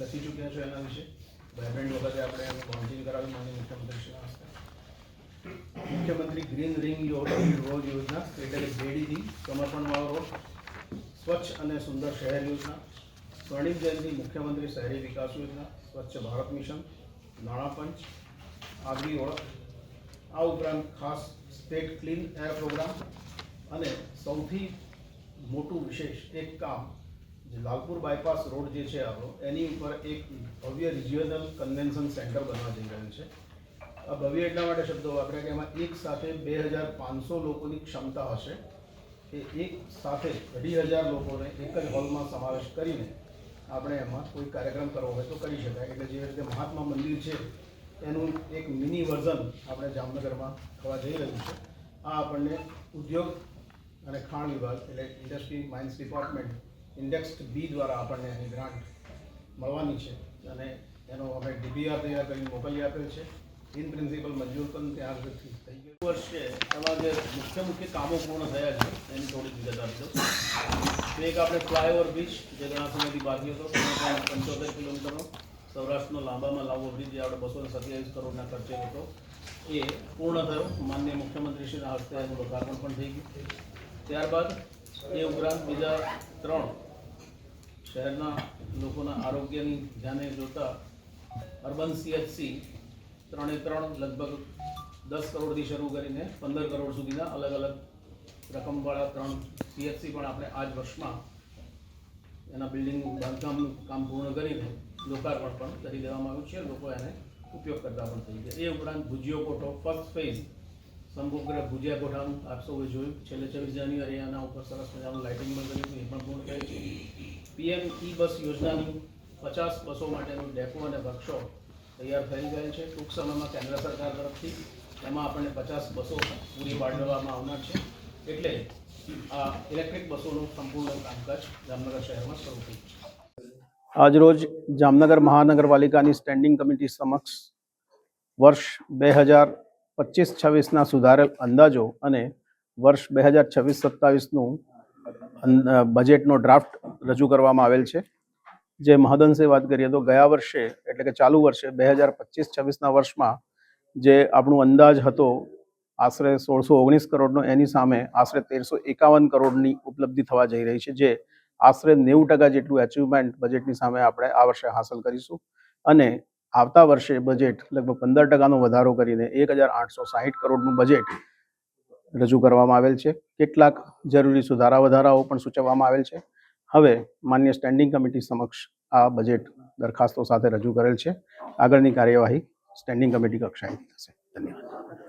લખી ચૂક્યા છો એના વિશે. વાઇબ્રન્ટ વખતે આપણે એનું લોન્ચિંગ કરાવ્યું, માનનીય મુખ્યમંત્રીશ્રીના હસ્તે. મુખ્યમંત્રી ગ્રીન રિંગ રોડ યોજના એટલે બેડીથી સમર્પણવાળો રોડ, સ્વચ્છ અને સુંદર શહેર યોજના, સ્વર્ણિમ જયંતિ મુખ્યમંત્રી શહેરી વિકાસ યોજના, સ્વચ્છ ભારત મિશન, નાણાં પંચ, આગવી ઓળખ, આ ઉપરાંત ખાસ સ્ટેટ ક્લીન એર પ્રોગ્રામ અને સૌથી મોટું વિશેષ એક કામ જે લાલપુર બાયપાસ રોડ જે છે આપણો, એની ઉપર એક ભવ્ય રિજિયનલ કન્વેન્શન સેન્ટર બનવા જઈ રહ્યું છે. આ ભવ્ય એટલા માટે શબ્દો વાપર્યા કે એમાં એક સાથે બે હજાર પાંચસો લોકોની ક્ષમતા હશે. કે એક સાથે અઢી હજાર લોકોને એક જ હોલમાં સમાવેશ કરીને આપણે એમાં કોઈ કાર્યક્રમ કરવો હોય તો કરી શકાય. એટલે જે રીતે મહાત્મા મંદિર છે, એનું એક મિની વર્ઝન આપણે જામનગરમાં થવા જઈ રહ્યું છે. આ આપણને ઉદ્યોગ અને ખાણ વિભાગ એટલે industry mines department index B દ્વારા આપણને એની ગ્રાન્ટ મળવાની છે. અને એનો અમે ડીબીઆર તૈયાર કરીને મોકલી આપેલ છે. ઇન પ્રિન્સિપલ મંજૂર પણ ત્યાં આગળથી થઈ ગયું. વર્ષે એમાં જે મુખ્ય મુખ્ય કામો પૂર્ણ થયા છે, એની થોડી વિગત આપજો. એક આપણે ફ્લાયઓવર બ્રિજ, જે ઘણા સમયથી બાકી હતો પંચોતેર કિલોમીટરનો સૌરાષ્ટ્રનો લાંબામાં લાંબો બ્રિજ, જે આપણે બસો સત્યાવીસ કરોડના ખર્ચે હતો, એ પૂર્ણ થયો. માનનીય મુખ્યમંત્રીશ્રીના હસ્તે એનું લોકાર્પણ પણ થઈ ગયું. ત્યારબાદ એ ઉપરાંત બીજા ત્રણ શહેરના લોકોના આરોગ્યની ધ્યાને જોતા અર્બન સીએચસી ત્રણે ત્રણ લગભગ દસ કરોડથી શરૂ કરીને પંદર કરોડ સુધીના અલગ અલગ રકમવાળા ત્રણ સીએચસી પણ આપણે આ જ વર્ષમાં એના બિલ્ડિંગ બાંધકામનું કામ પૂર્ણ કરીને લોકાર્પણ પણ કરી દેવામાં આવ્યું છે. લોકો એને ઉપયોગ કરતા પણ થઈ ગયા. એ ઉપરાંત ભુજિયો કોટો ફર્સ્ટ ફેઝ સમગ્ર ભુજિયા કોઠાનું આપ સૌએ જોયું. છેલ્લે છવ્વીસ જાન્યુઆરી આના ઉપર સરસ મજાનું લાઇટિંગ પણ કર્યું એ પણ પૂર્ણ થયું છે. પીએમ ઈ બસ યોજનાની પચાસ બસો માટેનું ડેપો અને વર્કશોપ તૈયાર થઈ ગયેલ છે. ટૂંક સમયમાં કેન્દ્ર સરકાર તરફથી એમાં આપણને પચાસ બસો પૂરી પાડવામાં આવનાર છે. એટલે આ ઇલેક્ટ્રિક બસોનું સંપૂર્ણ કામકાજ જામનગર શહેરમાં શરૂ થયું છે. આજરોજ જામનગર મહાનગરપાલિકાની સ્ટેન્ડિંગ કમિટી સમક્ષ વર્ષ બે હજાર પચીસ છવ્વીસના સુધારેલ અંદાજો અને વર્ષ બે હજાર છવ્વીસ સત્તાવીસનું બજેટનો ડ્રાફ્ટ રજૂ કરવામાં આવેલ છે. જે મહદઅંશે વાત કરીએ તો ગયા વર્ષે, એટલે કે ચાલુ વર્ષે બે હજાર પચીસ છવ્વીસના વર્ષમાં જે આપણું અંદાજ હતો આશરે સોળસો ઓગણીસ કરોડનો, એની સામે આશરે તેરસો એકાવન કરોડની ઉપલબ્ધિ થવા જઈ રહી છે, જે આશરે નેવું ટકા જેટલું એચિવમેન્ટ બજેટની સામે આપણે આ વર્ષે હાંસલ કરીશું. અને આવતા વર્ષે બજેટ લગભગ પંદર ટકાનો વધારો કરીને એક હજાર આઠસો સાહીઠ કરોડનું બજેટ રજૂ કરવામાં આવેલ છે. કેટલાક જરૂરી સુધારા વધારાઓ પણ સૂચવવામાં આવેલ છે. હવે માન્ય સ્ટેન્ડિંગ કમિટી સમક્ષ આ બજેટ દરખાસ્તો સાથે રજૂ કરેલ છે. આગળની કાર્યવાહી સ્ટેન્ડિંગ કમિટી કક્ષાએ થશે. ધન્યવાદ.